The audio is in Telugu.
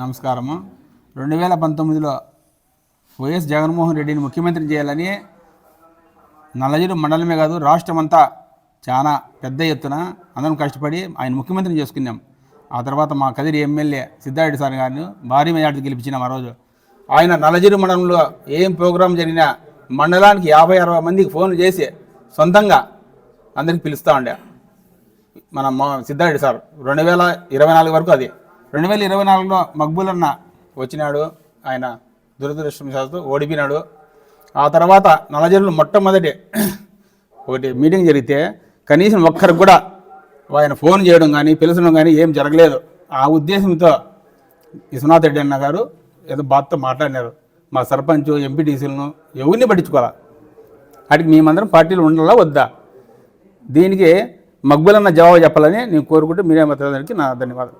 నమస్కారము. రెండు వేల పంతొమ్మిదిలో వైఎస్ జగన్మోహన్ రెడ్డిని ముఖ్యమంత్రి చేయాలని నల్లజిరు మండలమే కాదు రాష్ట్రం అంతా చాలా పెద్ద ఎత్తున అందరం కష్టపడి ఆయన ముఖ్యమంత్రిని చేసుకున్నాం. ఆ తర్వాత మా కదిరి ఎమ్మెల్యే సిద్ధారెడ్డి సార్ గారిని భారీ మెజార్టీ గెలిపించినాం ఆ రోజు. ఆయన నల్లజిరు మండలంలో ఏం ప్రోగ్రాం జరిగినా మండలానికి యాభై అరవై మందికి ఫోన్లు చేసి సొంతంగా అందరికి పిలుస్తూ ఉండే. మన మా సిద్ధారెడ్డి సార్ రెండు వేల ఇరవై నాలుగు వరకు అది. రెండు వేల ఇరవై నాలుగులో మక్బూలన్న వచ్చినాడు. ఆయన దురదృష్టవశాత్తు ఓడిపోయినాడు. ఆ తర్వాత నలజరులు మొట్టమొదటి ఒకటి మీటింగ్ జరిగితే కనీసం ఒక్కరికి కూడా ఆయన ఫోన్ చేయడం కానీ పిలిచడం కానీ ఏం జరగలేదు. ఆ ఉద్దేశంతో విశ్వనాథ్ రెడ్డి అన్న గారు ఏదో బాధతో మాట్లాడినారు. మా సర్పంచ్ ఎంపీటీసీలను ఎవరిని పట్టించుకోవాలా? వాటికి మేమందరం పార్టీలు ఉండాలా వద్దా? దీనికి మగ్గులన్న జవాబు చెప్పాలని నేను కోరుకుంటూ మీడియా మిత్రులందరికీ నా ధన్యవాదాలు.